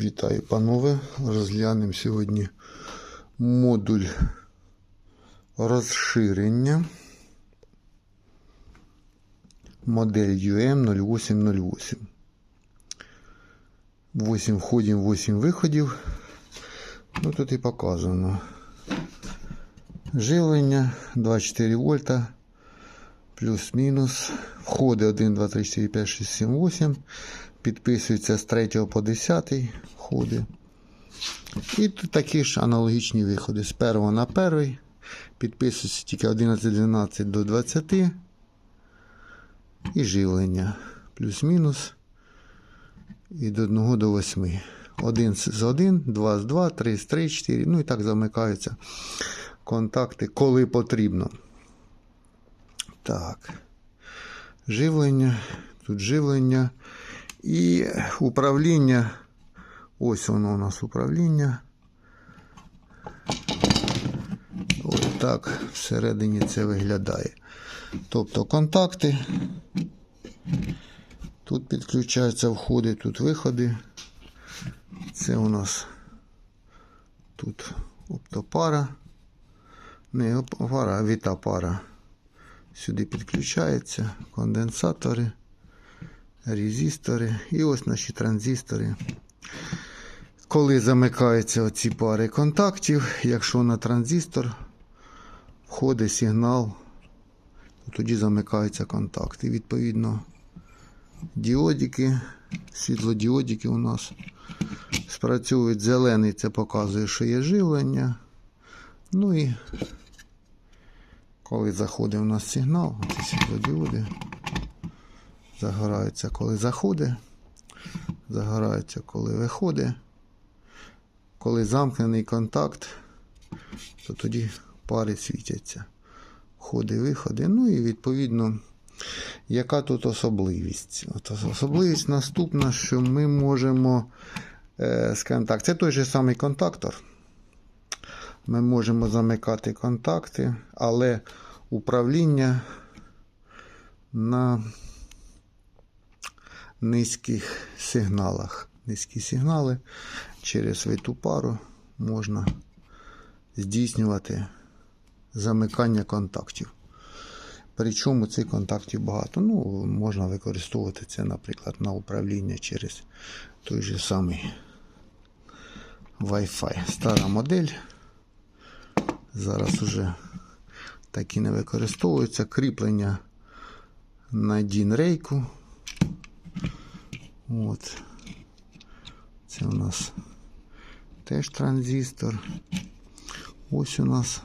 Вітаю, панове. Розглянемо сьогодні модуль розширення. Модель UM 0808. 8 входів, 8 виходів. Ну тут і показано. Живлення 24 вольта. Плюс-мінус. Входи 1, 2, 3, 4, 5, 6, 7, 8. Підписується з 3 по 10 входи. І тут такі ж аналогічні виходи. З 1 на 1. Підписується тільки 11-12 до 20. І живлення. Плюс-мінус. І до 1 до 8. 1 з 1, 2 з 2, 3 з 3, 4. Ну і так замикаються контакти, коли потрібно. Так. Живлення. Тут живлення. І управління. Ось воно у нас управління. Ось так всередині це виглядає. Тобто контакти. Тут підключаються входи, тут виходи. Це у нас тут оптопара. Не пара, а вітапара. Сюди підключається конденсатори, резистори і ось наші транзистори. Коли замикаються оці пари контактів, якщо на транзистор входить сигнал, то тоді замикаються контакти. Відповідно, діодики, світлодіодики у нас спрацьовують зелений, це показує, що є живлення. Ну і коли заходить у нас сигнал, ці світлодіоди загораються, коли заходить, загораються, коли виходить. Коли замкнений контакт, то тоді пари світяться. Входи, виходи. Ну і відповідно, яка тут особливість? От особливість наступна, що ми можемо, е, так, це той же самий контактор. Ми можемо замикати контакти, але управління на низьких сигналах. Низькі сигнали через виту пару можна здійснювати замикання контактів. Причому цих контактів багато. Ну, можна використовувати це, наприклад, на управління через той же самий Wi-Fi. Стара модель. Зараз уже такі не використовуються. Кріплення на DIN рейку. От. Це у нас теж транзистор. Ось у нас.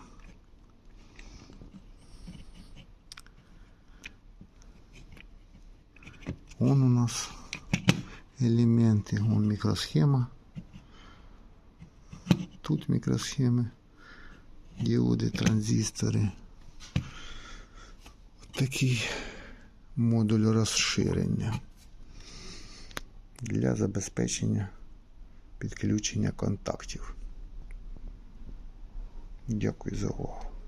Он у нас елементи, вон мікросхема. Тут мікросхеми, діоди, транзистори. Такий модуль розширення для забезпечення підключення контактів. Дякую за увагу.